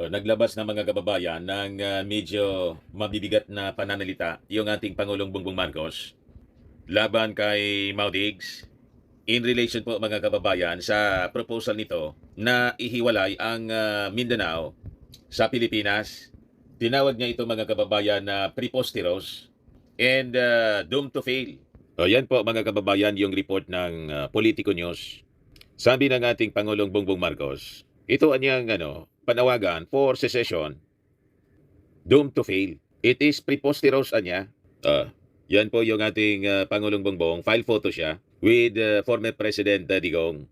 uh, naglabas ng mga kababayan ng uh, medyo mabibigat na pananalita yung ating Pangulong Bongbong Marcos laban kay Maudigs in relation po mga kababayan sa proposal nito na ihiwalay ang uh, Mindanao sa Pilipinas. Tinawag niya ito mga kababayan na preposterous and uh, doomed to fail. O yan po mga kababayan yung report ng uh, Politico News. Sabi ng ating Pangulong Bongbong Marcos, ito anyang ano, panawagan for secession doomed to fail. It is preposterous anya. Uh, yan po yung ating uh, Pangulong Bongbong. File photo siya with uh, former President uh, Digong.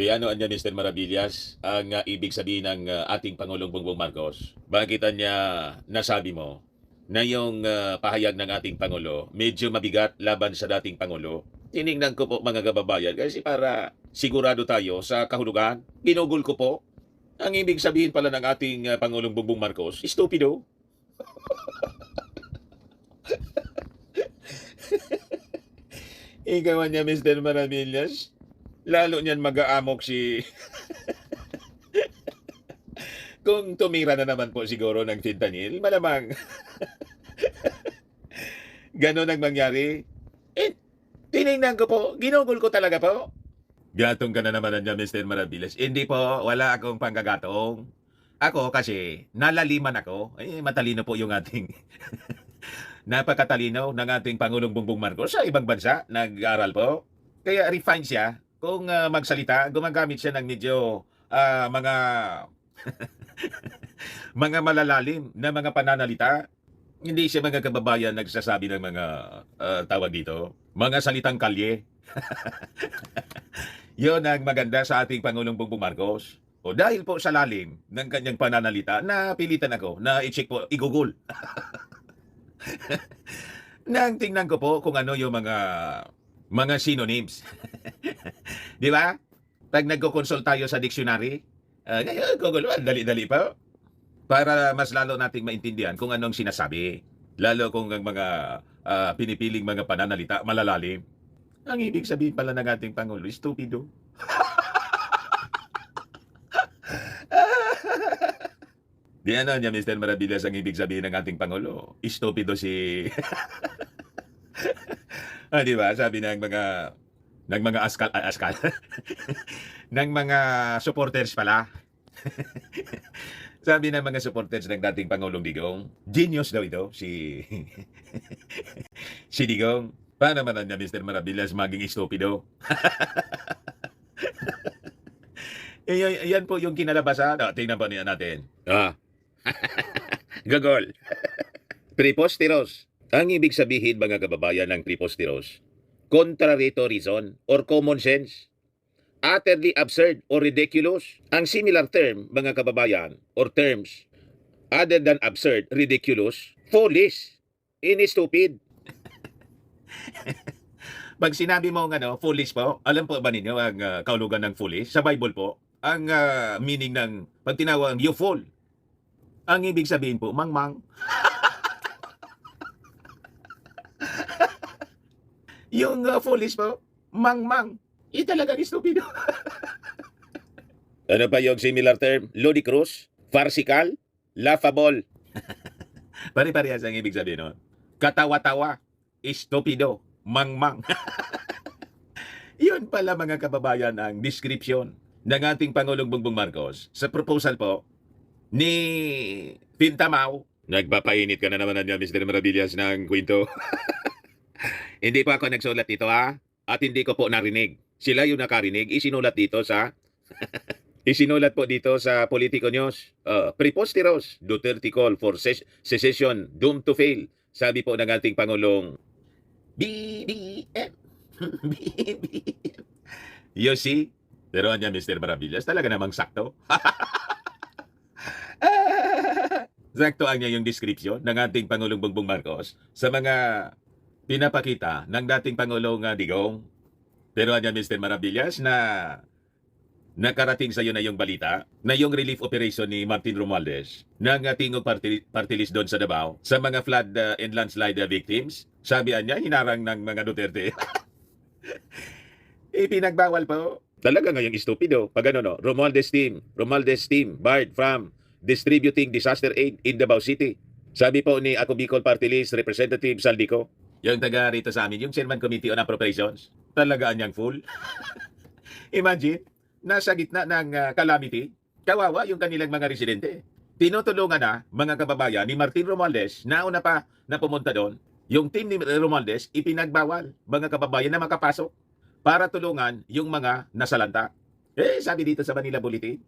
Di ano anya Mr. Maravillas ang uh, ibig sabihin ng uh, ating Pangulong Bongbong Marcos? Bakit anya nasabi mo na yung uh, pahayag ng ating Pangulo medyo mabigat laban sa dating Pangulo? Tiningnan ko po mga kababayan kasi para sigurado tayo sa kahulugan. Ginugol ko po. Ang ibig sabihin pala ng ating uh, Pangulong Bongbong Marcos, stupido. Ikaw niya, Mr. Maravillas. Lalo niyan mag-aamok si... Kung tumira na naman po siguro ng fentanyl, malamang... Ganon ang mangyari. Eh, tinignan ko po, ginugol ko talaga po. Gatong ka na naman niya, Mr. Maravillas. Hindi po, wala akong panggagatong. Ako kasi, nalaliman ako. Eh, matalino po yung ating... Napakatalino ng ating Pangulong Bongbong Marcos sa ibang bansa. Nag-aral po. Kaya refine siya. Kung ah, magsalita, gumagamit siya ng medyo ah, mga... mga malalalim na mga pananalita. Hindi siya mga kababayan nagsasabi ng mga ah, tawag dito. Mga salitang kalye. Yon ang maganda sa ating Pangulong Bongbong Marcos. O dahil po sa lalim ng kanyang pananalita, napilitan ako na i-check po, i-google. Nang tingnan ko po kung ano yung mga mga synonyms. Di ba? Pag nagko-consult tayo sa dictionary, uh, ngayon, Google, ah, dali-dali pa. Para mas lalo nating maintindihan kung anong sinasabi. Lalo kung ang mga ah, pinipiling mga pananalita malalalim. Ang ibig sabihin pala ng ating Pangulo, stupido. Di ano niya, Mr. Maravillas, ang ibig sabihin ng ating Pangulo. Stupido si... ah, di ba? Sabi ng mga ng mga askal, ah, askal. ng mga supporters pala. Sabi ng mga supporters ng dating Pangulong Digong, genius daw ito, si... si Digong. Paano naman niya, Mr. Maravillas, maging stupido? Eh, y- yan po yung kinalabasan. Oh, tingnan po niya natin. Ah. Gagol. preposteros. Ang ibig sabihin mga kababayan ng preposteros, contrary to reason or common sense, utterly absurd or ridiculous. Ang similar term, mga kababayan, or terms, other than absurd, ridiculous, foolish, and stupid. Pag sinabi mo ng ano, foolish po, alam po ba ninyo ang ah, kaulugan ng foolish? Sa Bible po, ang ah, meaning ng pag tinawag you fool, ang ibig sabihin po, mangmang. yung ah, foolish po, mangmang. Eh talagang stupido. ano pa yung similar term? Ludicrous, farcical, laughable. Pare-parehas ang ibig sabihin nun. Katawa-tawa, stupido, mangmang. Yun pala mga kababayan ang description ng ating Pangulong Bongbong Marcos sa proposal po ni Pintamao. Nagpapainit ka na naman niya, Mr. Maravillas, ng kwento. hindi pa ako nagsulat dito, ha? At hindi ko po narinig. Sila yung nakarinig, isinulat dito sa... isinulat po dito sa Politico News. Uh, preposterous, Duterte call for ses- secession, doomed to fail. Sabi po ng ating Pangulong, BBM. BBM. You see? Pero niya, Mr. Maravillas, talaga namang sakto. sakto ang niya yung description ng ating Pangulong Bongbong Marcos sa mga pinapakita ng dating Pangulong uh, Digong. Pero niya, Mr. Maravillas, na nakarating sa iyo na yung balita na yung relief operation ni Martin Romualdez ng Tingog Party, doon sa Davao sa mga flood uh, and landslide uh, victims Sabihan niya, hinarang ng mga Duterte. Ipinagbawal po. Talaga ngayong istupido. Pag ano no, Romualdez team, Romualdez team, barred from distributing disaster aid in Davao City. Sabi po ni Ako Bicol Party List Representative Saldico, yung taga rito sa amin, yung Chairman Committee on Appropriations, talagaan niyang full. Imagine, nasa gitna ng ah, calamity, kawawa yung kanilang mga residente. Tinutulungan na mga kababayan ni Martin Romualdez, nauna pa na pumunta doon, yung team ni Romualdez, ipinagbawal mga kababayan na makapasok para tulungan yung mga nasalanta. Eh, sabi dito sa Manila Bulletin,